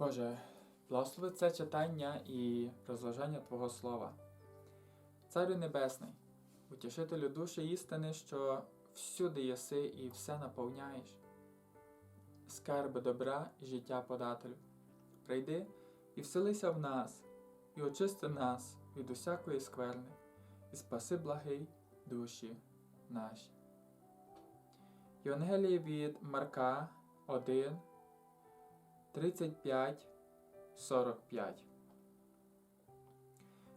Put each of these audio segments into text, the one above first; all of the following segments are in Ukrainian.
Боже, благослови це читання і розважання Твого Слова. Царю Небесний, утішителю душі істини, що всюди єси і все наповняєш, скарби добра і життя подателю. Прийди і вселися в нас, і очисти нас від усякої скверни, і спаси благий душі наші. Євангеліє від Марка 1, 35, 45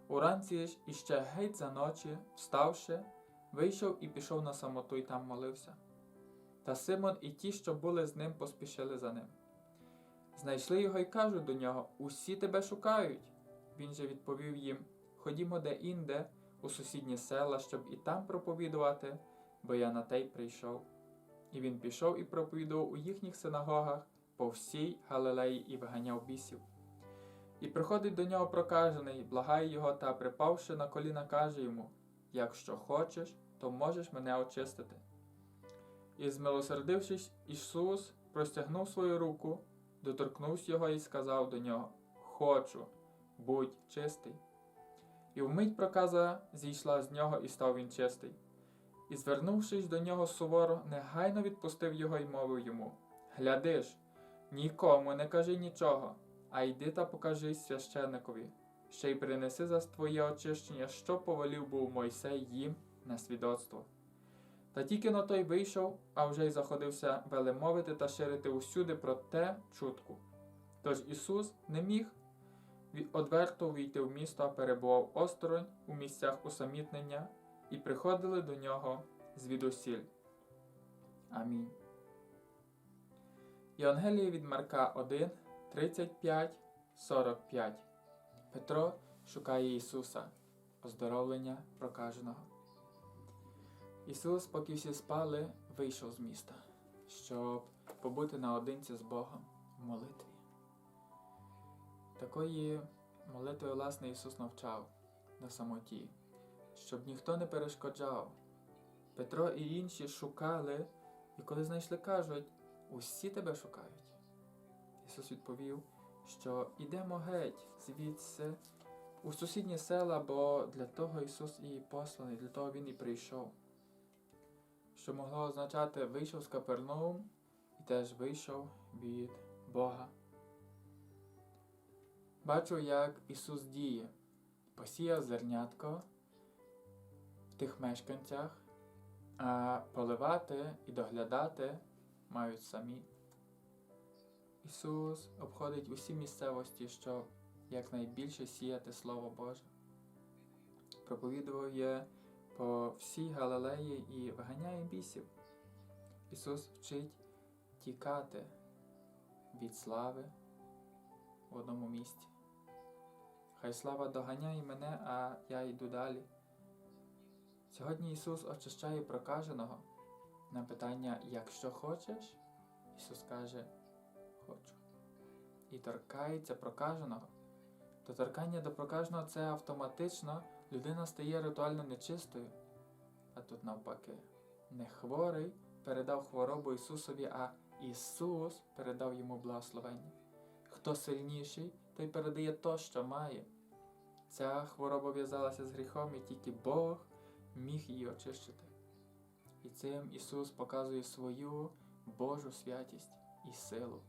Уранці ж іще геть за ночі, вставши, вийшов і пішов на самоту й там молився. Та Симон і ті, що були з ним, поспішили за ним. Знайшли його й кажуть до нього Усі тебе шукають. Він же відповів їм Ходімо де інде, у сусідні села, щоб і там проповідувати, бо я на те й прийшов. І він пішов і проповідував у їхніх синагогах по всій Галилеї і виганяв бісів. І приходить до нього прокажений, благає його та, припавши на коліна, каже йому Якщо хочеш, то можеш мене очистити. І, змилосердившись, Ісус простягнув свою руку, доторкнувся його і сказав до нього Хочу, будь чистий. І вмить проказа зійшла з нього, і став він чистий. І, звернувшись до нього суворо, негайно відпустив його і мовив йому Глядиш, нікому не кажи нічого, а йди та покажись священникові, ще й принеси за твоє очищення, що повелів був Мойсей їм на свідоцтво. Та тільки на той вийшов, а вже й заходився велемовити та ширити усюди про те чутку. Тож Ісус не міг одверто війти в місто, а перебував осторонь у місцях усамітнення, і приходили до нього звідусіль. Амінь. Євангеліє від Марка 1, 35, 45. Петро шукає Ісуса, оздоровлення прокаженого. Ісус, поки всі спали, вийшов з міста, щоб побути наодинці з Богом в молитві. Такої молитви, власне, Ісус навчав на самоті, щоб ніхто не перешкоджав. Петро і інші шукали, і коли знайшли, кажуть, усі тебе шукають. Ісус відповів, що йдемо геть звідси у сусідні села, бо для того Ісус і посланий, для того Він і прийшов. Що могло означати вийшов з Капернаум і теж вийшов від Бога. Бачу, як Ісус діє, посіяв зернятко в тих мешканцях, а поливати і доглядати мають самі. Ісус обходить усі місцевості, щоб якнайбільше сіяти Слово Боже. Проповідує по всій Галилеї і виганяє бісів. Ісус вчить тікати від слави в одному місці. Хай слава доганяє мене, а я йду далі. Сьогодні Ісус очищає прокаженого на питання якщо хочеш, Ісус каже хочу. І торкається прокаженого. Доторкання до прокаженого це автоматично людина стає ритуально нечистою. А тут навпаки, не хворий передав хворобу Ісусові, а Ісус передав йому благословення. Хто сильніший, той передає то, що має. Ця хвороба в'язалася з гріхом, і тільки Бог міг її очищити. І цим Ісус показує свою Божу святість і силу.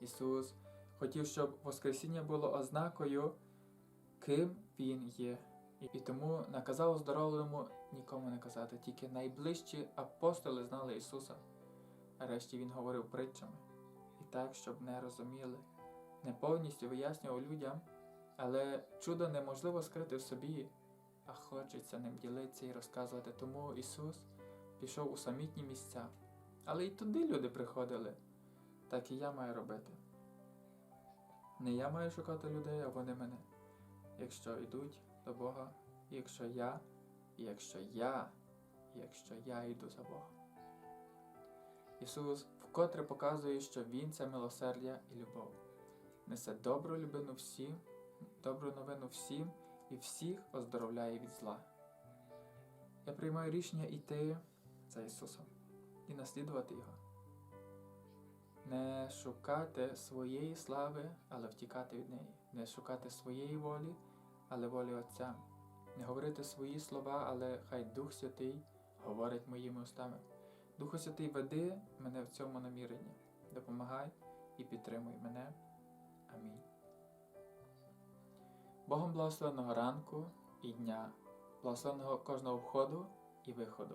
Ісус хотів, щоб Воскресіння було ознакою, ким Він є. І, тому наказав оздоровленому нікому не казати, тільки найближчі апостоли знали Ісуса. А решті Він говорив притчами. І так, щоб не розуміли, не повністю вияснював людям, але чудо неможливо скрити в собі, а хочеться ним ділитися і розказувати. Тому Ісус пішов у самітні місця. Але і туди люди приходили, так і я маю робити. Не я маю шукати людей, а вони мене. Якщо йдуть до Бога, і якщо я, і якщо я, і якщо я йду за Богом. Ісус вкотре показує, що Він це милосердя і любов. Несе добру любину всім, добру новину всім і всіх оздоровляє від зла. Я приймаю рішення йти за Ісусом і наслідувати Його. Не шукати своєї слави, але втікати від неї. Не шукати своєї волі, але волі Отця. Не говорити свої слова, але хай Дух Святий говорить моїми устами. Духу Святий, веди мене в цьому наміренні. Допомагай і підтримуй мене. Амінь. Богом благословеного ранку і дня, благословеного кожного входу і виходу.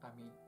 Амінь.